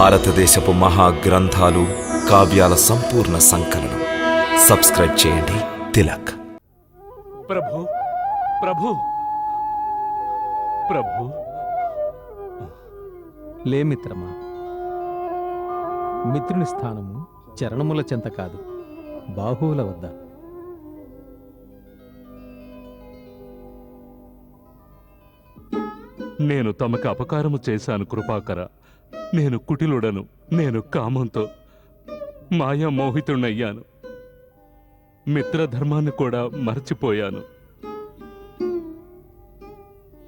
భారతదేశపు మహా గ్రంథాలు కావ్యాల సంపూర్ణ సంకలనం. సబ్స్క్రైబ్ చేయండి. తిలక్. ప్రభు ప్రభు ప్రభు. లే మిత్రమా మిత్రుని స్థానము చరణముల చెంత కాదు బాహువుల వద్ద. నేను తమకు అపకారము చేశాను కృపాకర. నేను కుటిలుడను నేను కామంతో మాయా మోహితుణ్ణయ్యాను. మిత్రధర్మాన్ని కూడా మర్చిపోయాను.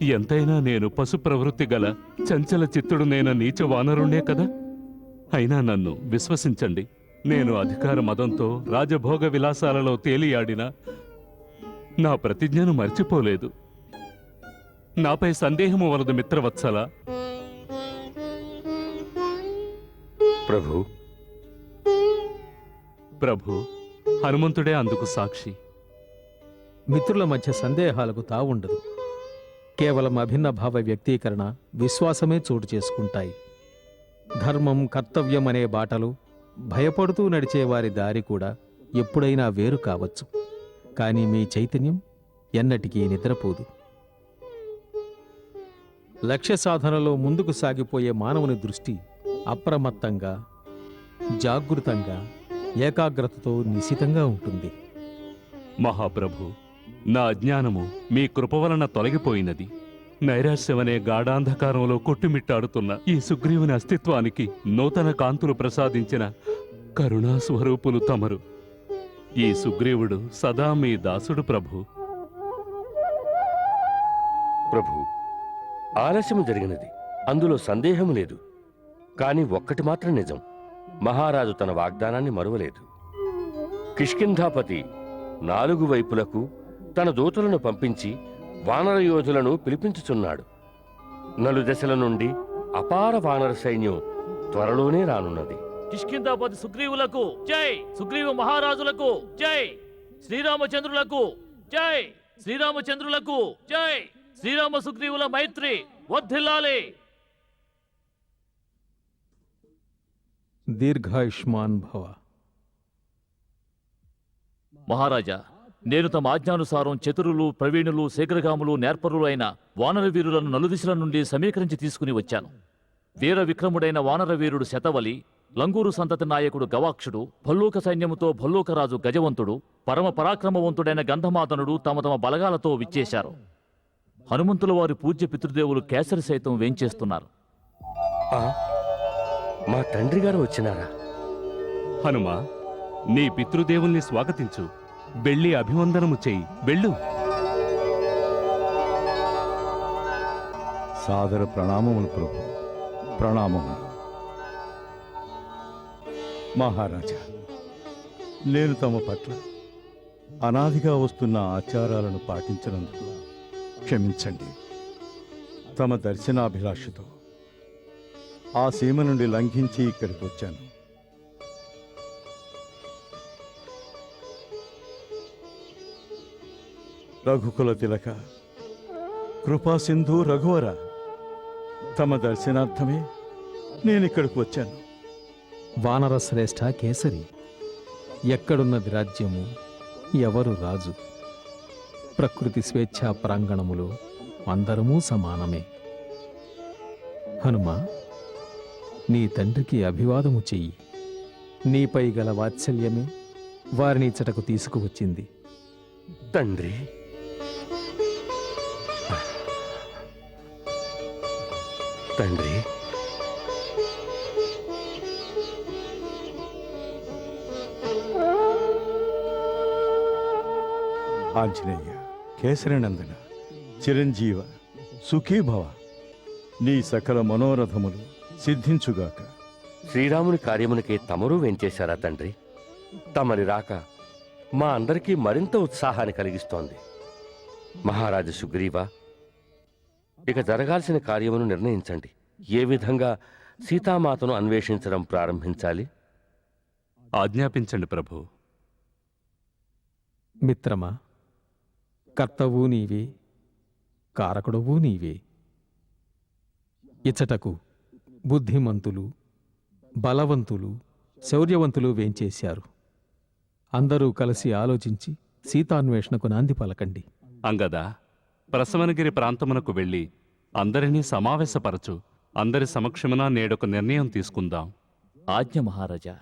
ఎంతైనా నేను పశు ప్రవృత్తి గల చంచల చిత్తుడు నేను నీచ వానరుణ్ణే కదా? అయినా నన్ను విశ్వసించండి. నేను అధికార మదంతో రాజభోగ విలాసాలలో తేలియాడిన నా ప్రతిజ్ఞను మర్చిపోలేదు. నాపై సందేహము వలదు మిత్రవత్సల. ప్రభు. ప్రభు హనుమంతుడే అందుకు సాక్షి. మిత్రుల మధ్య సందేహాలకు తావుండదు. కేవలం అభిన్న భావ వ్యక్తీకరణ విశ్వాసమే చోటు చేసుకుంటాయి. ధర్మం కర్తవ్యం అనే బాటలు భయపడుతూ నడిచే వారి దారి కూడా ఎప్పుడైనా వేరు కావచ్చు. కానీ మీ చైతన్యం ఎన్నటికీ నిద్రపోదు. లక్ష్య సాధనలో ముందుకు సాగిపోయే మానవుని దృష్టి అప్రమత్తంగా జాగృతంగా ఏకాగ్రతతో నిశితంగా ఉంటుంది. మహాప్రభు నా అజ్ఞానము మీ కృప వలన తొలగిపోయినది. నైరాశ్యమనే గాఢాంధకారంలో కొట్టుమిట్టాడుతున్న ఈ సుగ్రీవుని అస్తిత్వానికి నూతన కాంతులు ప్రసాదించిన కరుణా స్వరూపులు తమరు. ఈ సుగ్రీవుడు సదా మీ దాసుడు ప్రభు. ప్రభు ఆలస్యము జరిగినది. అందులో సందేహం లేదు. కాని ఒక్కటి మాత్రం నిజం. మహారాజు తన వాగ్దానాన్ని మరువలేదు. కిష్కింధాపతి నాలుగు వైపులకు తన దూతలను పంపించి వానర యోధులను పిలిపించుచున్నాడు. నలుదశల నుండి అపార వానర సైన్యం త్వరలోనే రానున్నది. కిష్కిందాపతి సుగ్రీవులకు జై! సుగ్రీవ మహారాజులకు జై! శ్రీరామచంద్రులకు జై! శ్రీరామచంద్రులకు జై! శ్రీరామ సుగ్రీవుల మైత్రి వర్ధిల్లాలి! దీర్ఘాయుష్మాన్ భవ. మహారాజా నేను తమ ఆజ్ఞానుసారం చతురులు ప్రవీణులు శీఘ్రగాములు నేర్పరులు అయిన వానర వీరులను నలుదిశల నుండి సమీకరించి తీసుకుని వచ్చాను. వీర విక్రముడైన వానర వీరుడు శతవలి లంగూరు సంతతి నాయకుడు గవాక్షుడు భల్లూక సైన్యముతో భల్లూకరాజు గజవంతుడు పరమ పరాక్రమవంతుడైన గంధమాతనుడు తమ తమ బలగాలతో విచ్చేశారు. హనుమంతుల వారి పూజ్య పితృదేవులు కేసరి సైతం వేంచేస్తున్నారు. ఆ, మా తండ్రి గారు వచ్చినారా? హనుమా నీ పితృదేవుల్ని స్వాగతించు. వెళ్ళి అభివందనము చెయ్యి వెళ్ళు. సాదర ప్రణామములు ప్రభు. ప్రణామములు. మహారాజా నేను తమ పట్ల అనాదిగా వస్తున్న ఆచారాలను పాటించినందుకు క్షమించండి. తమ దర్శనాభిలాషతో ఆ సీమ నుండి లంఘించి ఇక్కడికి వచ్చాను. రఘుకుల తిలక కృపాసింధు రఘువర తమ దర్శనార్థమే నేను ఇక్కడికి వచ్చాను. వానర శ్రేష్ఠ కేసరి ఎక్కడున్నది రాజ్యము ఎవరు రాజు? ప్రకృతి స్వేచ్ఛా ప్రాంగణములో అందరమూ సమానమే. హనుమా నీ తండ్రికి అభివాదము చెయ్యి. నీపై గల వాత్సల్యమే వారిని ఇచ్చటకు తీసుకువచ్చింది. తండ్రి. తండ్రి. ఆంజనేయ కేసరినందన చిరంజీవ సుఖీభవ నీ సకల మనోరథములు సిద్ధించుగాక. శ్రీరాముని కార్యమునికే తమరూ వెంచేశారా తండ్రి? తమరి రాక మా అందరికీ మరింత ఉత్సాహాన్ని కలిగిస్తోంది. మహారాజు సుగ్రీవ ఇక జరగాల్సిన కార్యమును నిర్ణయించండి. ఏ విధంగా సీతామాతను అన్వేషించడం ప్రారంభించాలి? ఆజ్ఞాపించండి ప్రభు. మిత్రమా కర్తవు నీవే కారకుడవు నీవే. ఇచ్చటకు బుద్ధిమంతులు బలవంతులు శౌర్యవంతులు వేంచేశారు. అందరూ కలిసి ఆలోచించి సీతాన్వేషణకు నాంది పలకండి. అంగదా ప్రసవనగిరి ప్రాంతమునకు వెళ్ళి అందరినీ సమావేశపరచు అందరి సమక్షమున నేడొక నిర్ణయం తీసుకుందాం. ఆజ్ఞ మహారాజా